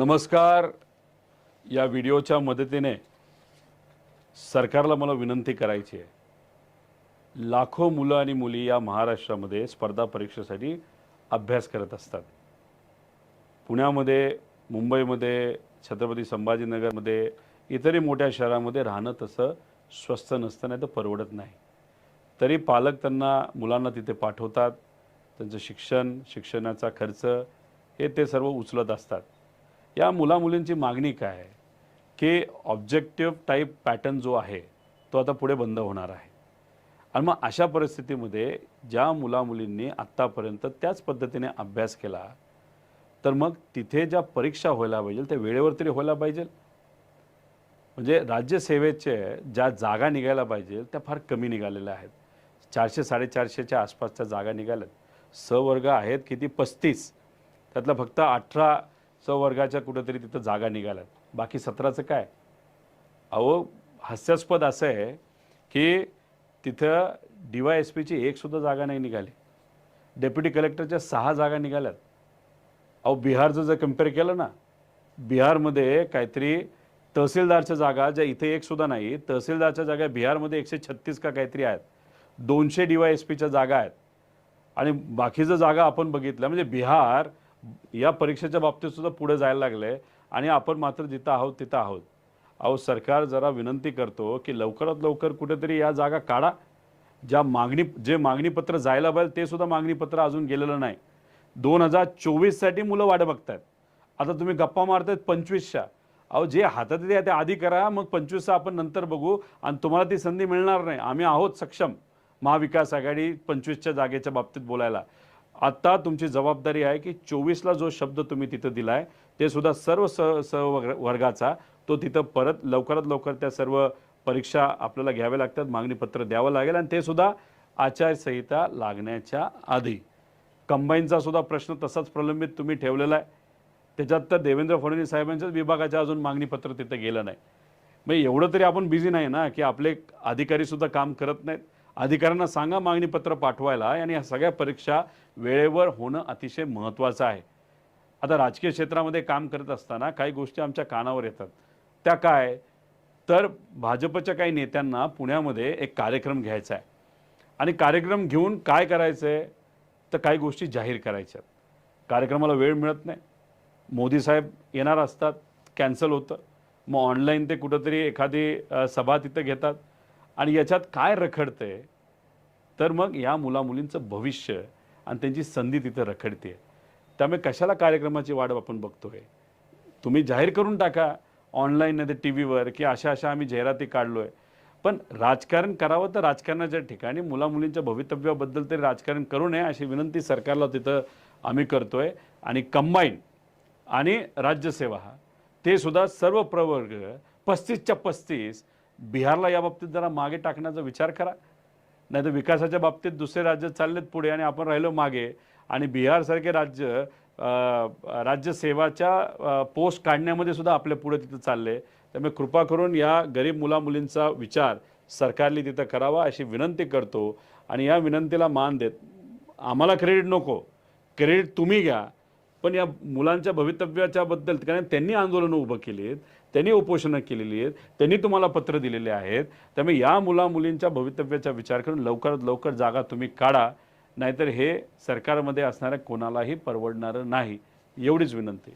नमस्कार. या व्हिडिओच्या मदतीने सरकारला मला विनंती करायची आहे. लाखो मुलं आणि मुली या महाराष्ट्रामध्ये स्पर्धा परीक्षेसाठी अभ्यास करत असतात. पुण्यामध्ये मुंबईमध्ये छत्रपती संभाजीनगरमध्ये इतरही मोठ्या शहरामध्ये राहणं तसं स्वस्त नसतं नाही तर परवडत नाही. तरी पालक त्यांना मुलांना तिथे पाठवतात. त्यांचं शिक्षण शिक्षणाचा खर्च हे ते सर्व उचलत असतात. या मुलामुलींची मागणी काय? आहे की ऑब्जेक्टिव्ह टाईप पॅटर्न जो आहे तो आता पुढे बंद होणार आहे. आणि मग अशा परिस्थितीमध्ये ज्या मुलामुलींनी आत्तापर्यंत त्याच पद्धतीने अभ्यास केला तर मग तिथे ज्या परीक्षा व्हायला पाहिजे त्या वेळेवर तरी व्हायला पाहिजे. म्हणजे राज्यसेवेचे ज्या जागा निघायला पाहिजे त्या फार कमी निघालेल्या आहेत. चारशे साडेचारशेच्या आसपासच्या जागा निघाल्यात. स वर्ग आहेत किती? पस्तीस. त्यातलं फक्त अठरा वर्गाच्या कुठंतरी तिथं जागा निघाल्यात बाकी सतराचं काय? अहो हास्यास्पद असं आहे की तिथं डी वाय एस पीची एकसुद्धा जागा नाही निघाली. डेप्युटी कलेक्टरच्या सहा जागा निघाल्यात. अहो बिहारचं जर कंपेअर केलं ना बिहारमध्ये काहीतरी तहसीलदारच्या जागा ज्या इथे एक सुद्धा नाही तहसीलदारच्या जागा बिहारमध्ये एकशे छत्तीस का काहीतरी आहेत. दोनशे डी वाय एस पीच्या जागा आहेत. आणि बाकीचं जागा आपण बघितलं म्हणजे बिहार या परीक्षेच्या बाबतीत सुद्धा पुढे जायला लागले. आणि आपण मात्र जिथं आहोत तिथं आहोत. अहो सरकार जरा विनंती करतो की लवकरात लवकर कुठेतरी या जागा काढा. ज्या मागणी जे मागणीपत्र जायला पाहिजे ते सुद्धा मागणीपत्र अजून गेलेलं नाही. दोन हजार चोवीससाठी मुलं वाट बघतायत. आता तुम्ही गप्पा मारतायत पंचवीसच्या. अहो जे हातात येते ते आधी करा मग पंचवीसचा आपण नंतर बघू आणि तुम्हाला ती संधी मिळणार नाही. आम्ही आहोत सक्षम महाविकास आघाडी पंचवीसच्या जागेच्या बाबतीत बोलायला. आत्ता तुमची जबाबदारी आहे की चोवीसला जो शब्द तुम्ही तिथं दिलाय ते सुद्धा सर्व स स वर्गाचा तो तिथं परत लवकरात लवकर त्या सर्व परीक्षा आपल्याला घ्याव्या लागतात मागणीपत्र द्यावं लागेल आणि ते सुद्धा आचारसंहिता लागण्याच्या आधी. कंबाईनचा सुद्धा प्रश्न तसाच प्रलंबित तुम्ही ठेवलेला आहे. त्याच्यात तर देवेंद्र फडणवीस साहेबांच्याच विभागाच्या अजून मागणीपत्र तिथं गेलं नाही. मग एवढं तरी आपण बिझी नाही ना की आपले अधिकारीसुद्धा काम करत नाहीत. अधिकाऱ्यांना सांगा मागणीपत्र पाठवायला. आणि या सगळ्या परीक्षा वेळेवर होणं अतिशय महत्त्वाचं आहे. आता राजकीय क्षेत्रामध्ये काम करत असताना काही गोष्टी आमच्या कानावर येतात. त्या काय? तर भाजपच्या काही नेत्यांना पुण्यामध्ये एक कार्यक्रम घ्यायचा आहे. आणि कार्यक्रम घेऊन काय करायचं आहे तर काही गोष्टी जाहीर करायच्यात. कार्यक्रमाला वेळ मिळत नाही. मोदी साहेब येणार असतात. कॅन्सल होतं. मग ऑनलाईन ते कुठंतरी एखादी सभा तिथं घेतात. आणि याच्यात काय रखडतंय तर मग या मुला मुलींचं भविष्य आणि त्यांची संधी तिथं रखडते. त्यामुळे कशाला कार्यक्रमाची वाढ आपण बघतोय? तुम्ही जाहीर करून टाका ऑनलाईन नाही तर टी व्हीवर की अशा अशा आम्ही जाहिराती काढलो आहे पण राजकारण करावं तर राजकारणाच्या ठिकाणी मुला मुलींच्या भवितव्याबद्दल तरी राजकारण करू नये अशी विनंती सरकारला तिथं आम्ही करतोय. आणि कंबाईन आणि राज्यसेवा ते सुद्धा सर्व प्रवर्ग पस्तीसच्या पस्तीस बिहारला या बाबतीत जरा मागे टाकण्याचा विचार करा. नाही तर विकासाच्या बाबतीत दुसरे राज्य चाललेत पुढे आणि आपण राहिलो मागे आणि बिहारसारखे राज्य राज्यसेवाच्या पोस्ट काढण्यामध्ये सुद्धा आपल्या पुढे तिथं चालले. त्यामुळे कृपा करून या गरीब मुलामुलींचा विचार सरकारने तिथं करावा अशी विनंती करतो. आणि या विनंतीला मान देत आम्हाला क्रेडिट नको. क्रेडिट तुम्ही घ्या. पण या मुलांच्या भवितव्याच्या बद्दल कारण त्यांनी आंदोलनं उभं केली आहेत त्यांनी उपोषणं केलेली आहेत त्यांनी तुम्हाला पत्र दिलेले आहेत त्यामुळे या मुला मुलींच्या भवितव्याचा विचार करून लवकरात लवकर जागा तुम्ही काढा नाहीतर हे सरकारमध्ये असणाऱ्या कोणालाही परवडणारं नाही. एवढीच विनंती.